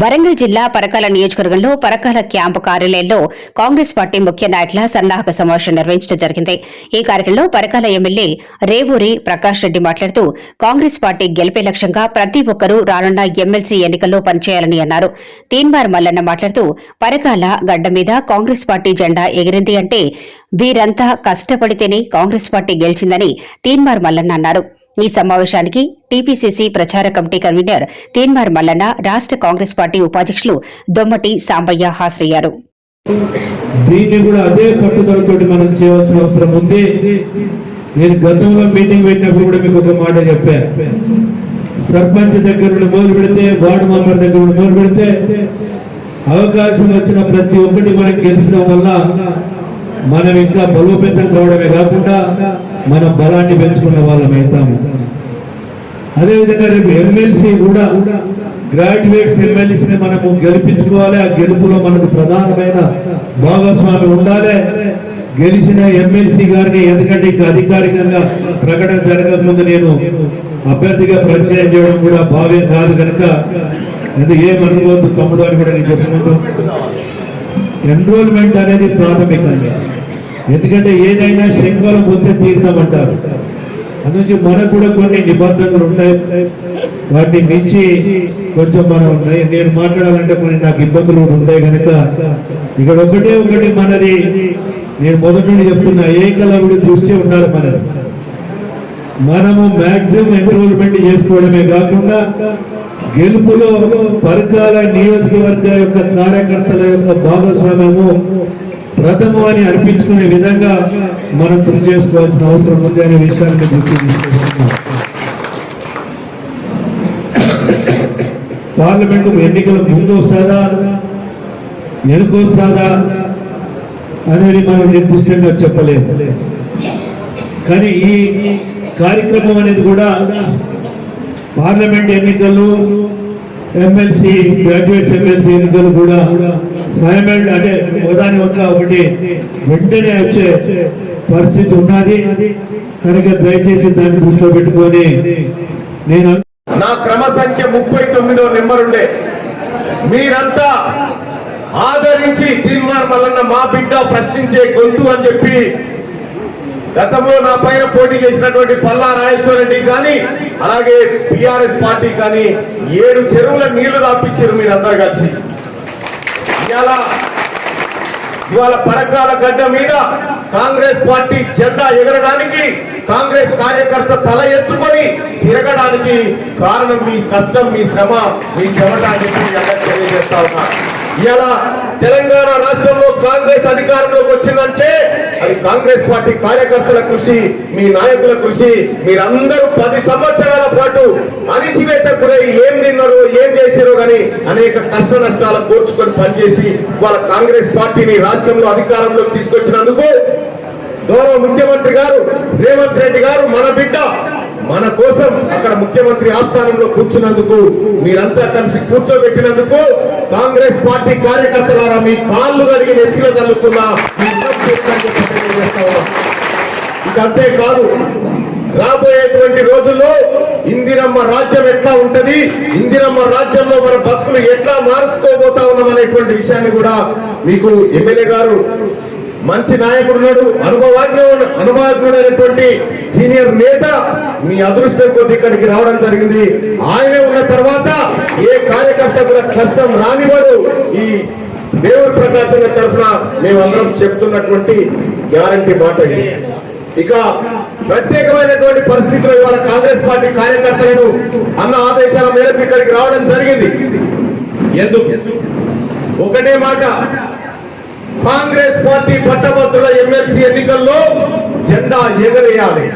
వరంగల్ జిల్లా పరకాల నియోజకవర్గంలో పరకాల క్యాంపు కార్యాలయంలో కాంగ్రెస్ పార్టీ ముఖ్య నాయకుల సన్నాహక సమావేశం నిర్వహించడం జరిగింది. ఈ కార్యక్రమంలో పరకాల ఎమ్మెల్యే రేవూరి ప్రకాష్ రెడ్డి మాట్లాడుతూ కాంగ్రెస్ పార్టీ గెలిపే లక్ష్యంగా ప్రతి ఒక్కరూ రానున్న ఎమ్మెల్సీ ఎన్నికల్లో పనిచేయాలని అన్నారు. తీన్మార్ మల్లన్న మాట్లాడుతూ పరకాల గడ్డ మీద కాంగ్రెస్ పార్టీ జెండా ఎగిరింది అంటే వీరంతా కష్టపడితేనే కాంగ్రెస్ పార్టీ గెలిచిందని తీన్మార్ మల్లన్న అన్నారు. ఈ సమావేశానికి టీపీసీసీ ప్రచార కమిటీ కన్వీనర్ తీన్మార్ మల్లన్న రాష్ట్ర కాంగ్రెస్ పార్టీ ఉపాధ్యక్షులు దొమ్మటి సాంబయ్య హాజరయ్యారు. దీన్ని కూడా అదే పట్టుదలతోటి మనం చేయవలసిన అవసరం ఉంది. నేను గతంలో మీటింగ్ పెట్టినప్పుడు కూడా మీకు ఒక మాట చెప్పాను సర్పంచ్ దగ్గర నుండి మొదలు పెడితే వార్డు మెంబర్ దగ్గర నుండి మొదలు పెడితే అవకాశం వచ్చిన ప్రతి ఒక్కటి మనం గెలిచడం వల్ల మనం ఇంకా బలోపేతం కావడమే కాకుండా మన బలాన్ని పెంచుకున్న వాళ్ళం అవుతాము అదేవిధంగా రేపు ఎమ్మెల్సీ కూడా గ్రాడ్యుయేట్స్ ఎమ్మెల్సీని మనము గెలిపించుకోవాలి. ఆ గెలుపులో మనకు ప్రధానమైన భాగస్వామి ఉండాలి. గెలిచిన ఎమ్మెల్సీ గారిని ఎందుకంటే ఇక అధికారికంగా ప్రకటన జరగకముందు నేను అభ్యర్థిగా పరిచయం చేయడం కూడా భావ్యం కాదు కనుక అది ఏమనుకోవద్దు తమ్ముడు అని కూడా నేను చెప్పుకుంటూ ఎన్రోల్మెంట్ అనేది ప్రాథమికంగా. ఎందుకంటే ఏదైనా శంకరం పొందే తీర్థమంటారు. అందుకే మనకు కూడా కొన్ని నిబంధనలు ఉంటాయి. వాటిని మించి కొంచెం మనం ఉన్నాయి నేను మాట్లాడాలంటే కొన్ని నాకు ఇబ్బందులు కూడా ఉంటాయి కనుక ఇక్కడ ఒకటే ఒకటి మనది. నేను మొదటి నుండి చెప్తున్నా ఏకలవుడి దృష్టి ఉండాలి మనది. మనము మాక్సిమం ఎన్రోల్మెంట్ చేసుకోవడమే కాకుండా గెలుపులో పరకాల నియోజకవర్గ యొక్క కార్యకర్తల యొక్క భాగస్వామ్యము ప్రథమం అని అనిపించుకునే విధంగా మనం కృషి చేసుకోవాల్సిన అవసరం ఉంది అనే విషయాన్ని గుర్తు పార్లమెంట్ ఎన్నికల ముందు వస్తుందా? వెనుక వస్తుందా? అనేది మనం నిర్దిష్టంగా చెప్పలేము. కానీ ఈ కార్యక్రమం అనేది కూడా పార్లమెంట్ ఎన్నికలు ఎమ్మెల్సీ గ్రాడ్యుయేట్స్ ఎమ్మెల్సీ ఎన్నికలు కూడా సైమెంట్ అంటే ఒకదాని ఒక ఒకటి వెంటనే వచ్చే పరిస్థితి ఉన్నది. కనుక దయచేసి దాన్ని దృష్టిలో పెట్టుకొని నేను నా క్రమ సంఖ్య ముప్పై తొమ్మిదో నెంబర్ ఉండే. మీరంతా ఆదరించి తీర్మానం వలన మా బిడ్డ ప్రశ్నించే గొంతు అని చెప్పి గతంలో నా పైన పోటీ చేసినటువంటి పల్లా రాజేశ్వర రెడ్డి కానీ అలాగే టిఆర్ఎస్ పార్టీ కానీ ఏడు చెరువుల నీళ్ళు రాపించారు మీరందరు కలిసి. ఇవాళ ఇవాళ పరకాల గడ్డ మీద కాంగ్రెస్ పార్టీ జెండా ఎగరడానికి కాంగ్రెస్ కార్యకర్త తల ఎత్తుకొని తిరగడానికి కారణం మీ కష్టం మీ శ్రమ మీ చెమట అని తెలియజేస్తా ఉన్నా. ఇవాళ తెలంగాణ రాష్ట్రంలో కాంగ్రెస్ అధికారంలోకి వచ్చిందంటే అది కాంగ్రెస్ పార్టీ కార్యకర్తల కృషి మీ నాయకుల కృషి మీరందరూ పది సంవత్సరాల పాటు అణిచివేత గురై ఏం తిన్నారో అనేక కష్ట నష్టాలు కోర్చుకొని పనిచేసి వాళ్ళ కాంగ్రెస్ పార్టీని రాష్ట్రంలో అధికారంలోకి తీసుకొచ్చినందుకు గౌరవ ముఖ్యమంత్రి గారు రేవంత్ రెడ్డి గారు మన బిడ్డ మన కోసం అక్కడ ముఖ్యమంత్రి ఆస్థానంలో కూర్చున్నందుకు మీరంతా కలిసి కూర్చోబెట్టినందుకు కాంగ్రెస్ పార్టీ కార్యకర్తలారా మీ కాళ్ళు కడిగి నెత్తిలో తల్లుకున్నా ఇంకంతే కాదు రాబోయేటువంటి రోజుల్లో ఇందిరమ్మ రాజ్యం ఎట్లా ఉంటది? ఇందిరమ్మ రాజ్యంలో మన భక్తులు ఎట్లా మార్చుకోబోతా ఉన్నాం అనేటువంటి విషయాన్ని కూడా మీకు ఎమ్మెల్యే గారు మంచి నాయకుడు ఉన్నాడు అనుభవాజ్ఞ అనుభవజ్ఞుడైనటువంటి సీనియర్ నేత మీ అదృష్టం కొద్ది ఇక్కడికి రావడం జరిగింది. ఆయనే ఉన్న తర్వాత ఏ కార్యకర్త కూడా కష్టం రానివాడు ఈ దేవుడి ప్రకాశం తరఫున మేమందరం చెప్తున్నటువంటి గ్యారంటీ మాట ఇది. ఇక ప్రత్యేకమైనటువంటి పరిస్థితిలో ఇవాళ కాంగ్రెస్ పార్టీ కార్యకర్తలను అన్న ఆదేశాల మేరకు ఇక్కడికి రావడం జరిగింది. ఎందుకు? ఒకటే మాట. కాంగ్రెస్ పార్టీ పట్టభద్రుల ఎమ్మెల్సీ ఎన్నికల్లో జెండా ఎగరేయాలి.